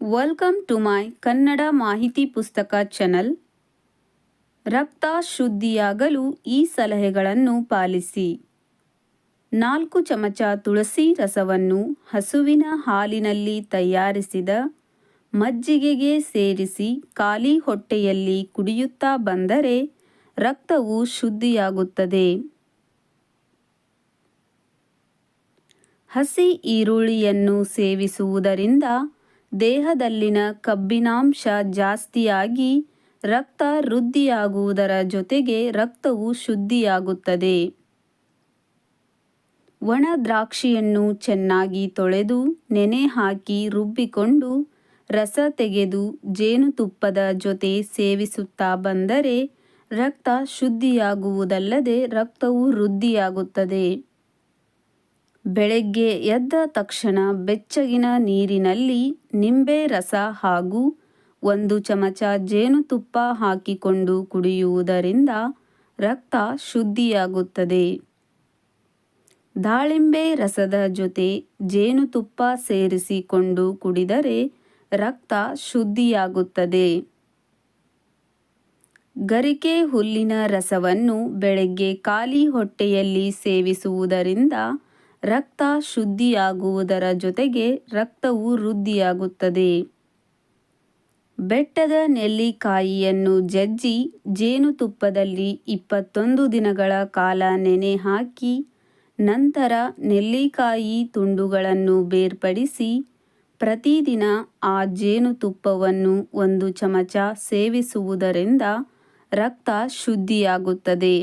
Welcome to my Kannada ಮಾಹಿತಿ ಪುಸ್ತಕ channel ರಕ್ತ ಶುದ್ಧಿಯಾಗಲು ಈ ಸಲಹೆಗಳನ್ನು ಪಾಲಿಸಿ. ನಾಲ್ಕು ಚಮಚ ತುಳಸಿ ರಸವನ್ನು ಹಸುವಿನ ಹಾಲಿನಲ್ಲಿ ತಯಾರಿಸಿದ ಮಜ್ಜಿಗೆಗೆ ಸೇರಿಸಿ ಖಾಲಿ ಹೊಟ್ಟೆಯಲ್ಲಿ ಕುಡಿಯುತ್ತಾ ಬಂದರೆ ರಕ್ತವು ಶುದ್ಧಿಯಾಗುತ್ತದೆ. ಹಸಿ ಈರುಳ್ಳಿಯನ್ನು ಸೇವಿಸುವುದರಿಂದ ದೇಹದಲ್ಲಿನ ಕಬ್ಬಿನಾಂಶ ಜಾಸ್ತಿಯಾಗಿ ರಕ್ತ ವೃದ್ಧಿಯಾಗುವುದರ ಜೊತೆಗೆ ರಕ್ತವು ಶುದ್ಧಿಯಾಗುತ್ತದೆ. ಒಣ ದ್ರಾಕ್ಷಿಯನ್ನು ಚೆನ್ನಾಗಿ ತೊಳೆದು ನೆನೆ ಹಾಕಿ ರುಬ್ಬಿಕೊಂಡು ರಸ ತೆಗೆದು ಜೇನುತುಪ್ಪದ ಜೊತೆ ಸೇವಿಸುತ್ತಾ ಬಂದರೆ ರಕ್ತ ಶುದ್ಧಿಯಾಗುವುದಲ್ಲದೆ ರಕ್ತವು ವೃದ್ಧಿಯಾಗುತ್ತದೆ. ಬೆಳಗ್ಗೆ ಎದ್ದ ತಕ್ಷಣ ಬೆಚ್ಚಗಿನ ನೀರಿನಲ್ಲಿ ನಿಂಬೆ ರಸ ಹಾಗೂ ಒಂದು ಚಮಚ ಜೇನುತುಪ್ಪ ಹಾಕಿಕೊಂಡು ಕುಡಿಯುವುದರಿಂದ ರಕ್ತ ಶುದ್ಧಿಯಾಗುತ್ತದೆ. ದಾಳಿಂಬೆ ರಸದ ಜೊತೆ ಜೇನುತುಪ್ಪ ಸೇರಿಸಿಕೊಂಡು ಕುಡಿದರೆ ರಕ್ತ ಶುದ್ಧಿಯಾಗುತ್ತದೆ. ಗರಿಕೆ ಹುಲ್ಲಿನ ರಸವನ್ನು ಬೆಳಗ್ಗೆ ಖಾಲಿ ಹೊಟ್ಟೆಯಲ್ಲಿ ಸೇವಿಸುವುದರಿಂದ ರಕ್ತ ಶುದ್ಧಿಯಾಗುವುದರ ಜೊತೆಗೆ ರಕ್ತವು ವೃದ್ಧಿಯಾಗುತ್ತದೆ. ಬೆಟ್ಟದ ನೆಲ್ಲಿಕಾಯಿಯನ್ನು ಜಜ್ಜಿ ಜೇನುತುಪ್ಪದಲ್ಲಿ ಇಪ್ಪತ್ತೊಂದು ದಿನಗಳ ಕಾಲ ನೆನೆ ಹಾಕಿ ನಂತರ ನೆಲ್ಲಿಕಾಯಿ ತುಂಡುಗಳನ್ನು ಬೇರ್ಪಡಿಸಿ, ಪ್ರತಿದಿನ ಆ ಜೇನುತುಪ್ಪವನ್ನು ಒಂದು ಚಮಚ ಸೇವಿಸುವುದರಿಂದ ರಕ್ತ ಶುದ್ಧಿಯಾಗುತ್ತದೆ.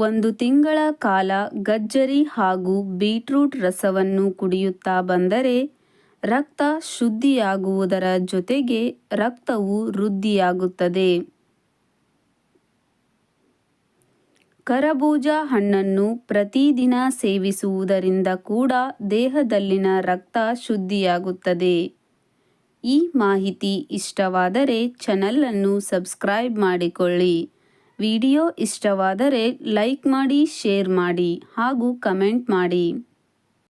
ಒಂದು ತಿಂಗಳ ಕಾಲ ಗಜ್ಜರಿ ಹಾಗೂ ಬೀಟ್ರೂಟ್ ರಸವನ್ನು ಕುಡಿಯುತ್ತಾ ಬಂದರೆ ರಕ್ತ ಶುದ್ಧಿಯಾಗುವುದರ ಜೊತೆಗೆ ರಕ್ತವು ವೃದ್ಧಿಯಾಗುತ್ತದೆ. ಕರಬೂಜ ಹಣ್ಣನ್ನು ಪ್ರತಿದಿನ ಸೇವಿಸುವುದರಿಂದ ಕೂಡ ದೇಹದಲ್ಲಿನ ರಕ್ತ ಶುದ್ಧಿಯಾಗುತ್ತದೆ. ಈ ಮಾಹಿತಿ ಇಷ್ಟವಾದರೆ ಚಾನಲನ್ನು ಸಬ್ಸ್ಕ್ರೈಬ್ ಮಾಡಿಕೊಳ್ಳಿ. ವಿಡಿಯೋ ಇಷ್ಟವಾದರೆ ಲೈಕ್ ಮಾಡಿ ಶೇರ್ ಮಾಡಿ ಹಾಗೂ ಕಮೆಂಟ್ ಮಾಡಿ.